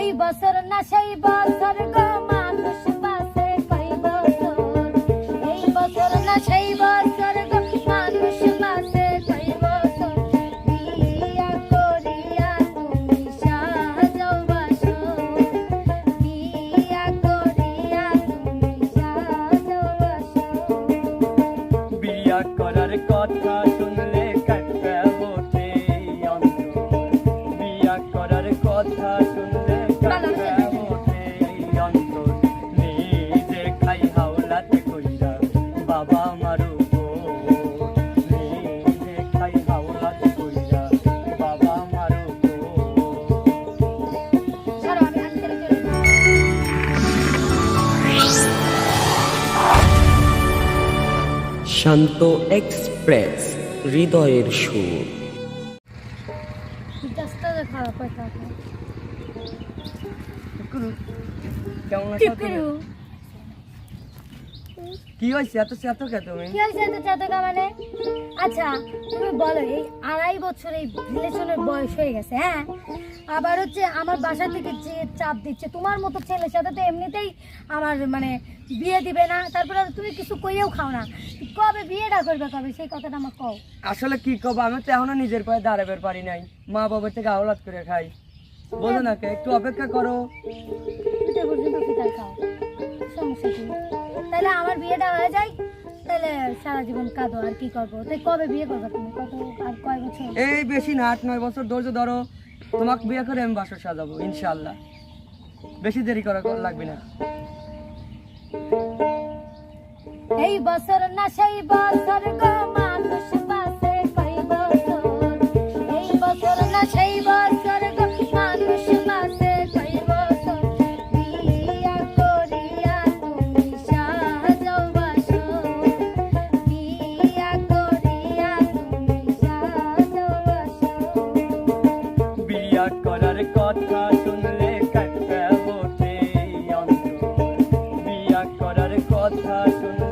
এই বছর না সেই বছর গো মানুষ শান্ত এক্সপ্রেস হৃদয়ের সুর। খারাপ হয় কেমন কি হয়েছে? এত এত কে তুমি? কি হয়েছে এত চাতকা মানে আচ্ছা তুমি বলো এই আড়াই বছর এই রিলেশনের বয়স হয়ে গেছে হ্যাঁ? আবার হচ্ছে আমার বাসা থেকে যে চাপ দিচ্ছে তোমার মতো ছেলের সাথে তো এমনিতেই আমার মানে বিয়ে দিবে না তারপরে তুমি কিছু কইয়েও খাও না। কবে বিয়েটা করবে কবে? সেই কথাটা আমার কও। আসলে কি কব? আমি তো এখনও নিজের পায়ে দাঁড়াবার পারি নাই। মা বাবার থেকে আওলাদ করে খাই। বোঝো না কে একটু অপেক্ষা করো। সমস্যা কি? তাহলে আমার বিয়েটা হয়ে যায় তাহলে সারা জীবন কাঁদো আর কি করব? তাই কবে বিয়ে করবে তুমি? কত আর কয় বছর? এই বেশি না আট নয় বছর ধৈর্য ধরো। তোমাকে বিয়ে করে আমি বাসর সাজাবো ইনশাল্লাহ বেশি দেরি করা লাগবে না। এই বছর না সেই বছর গো Thank.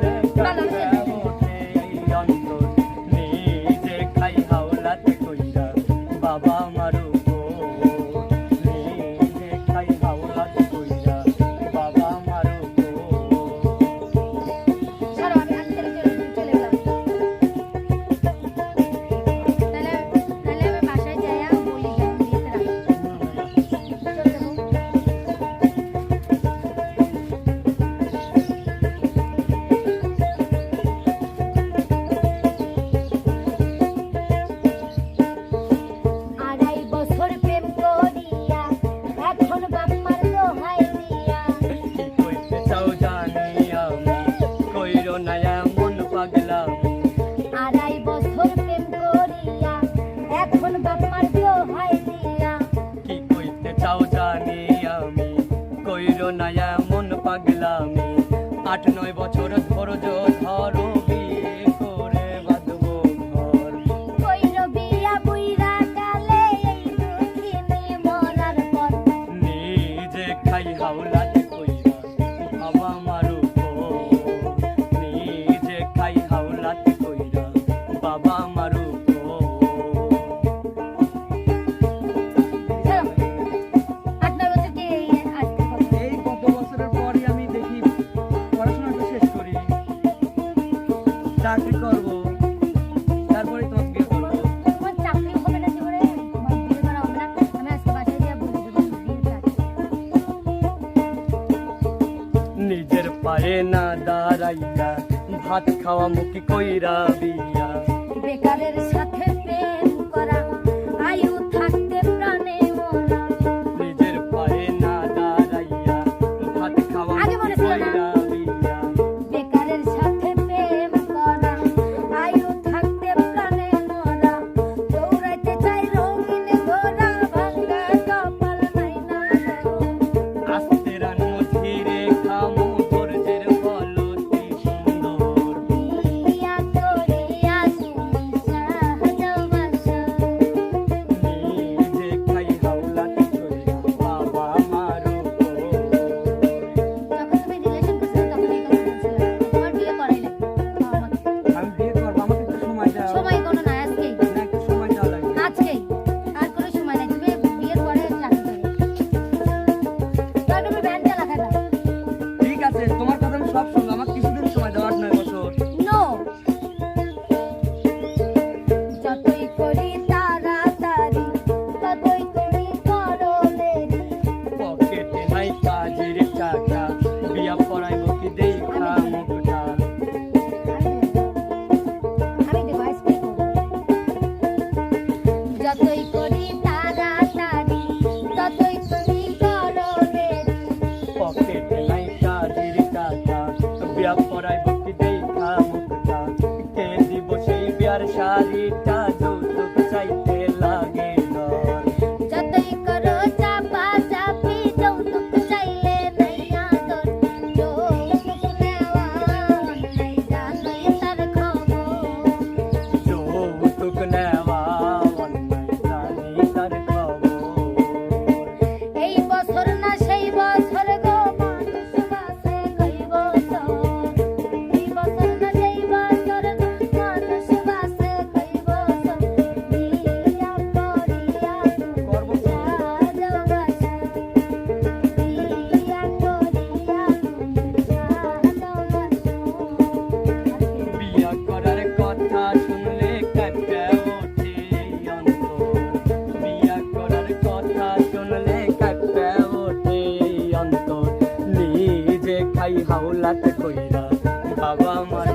আট নয় চাকরি করব। তারপরে তোমাকে বিয়ে করব। নিজের পায়ে না দাঁড়াইয়া ভাত খাওয়া মুখি কইরা বিয়া বেকারের সাথে Gracias. হাট কইরা বাবা আমার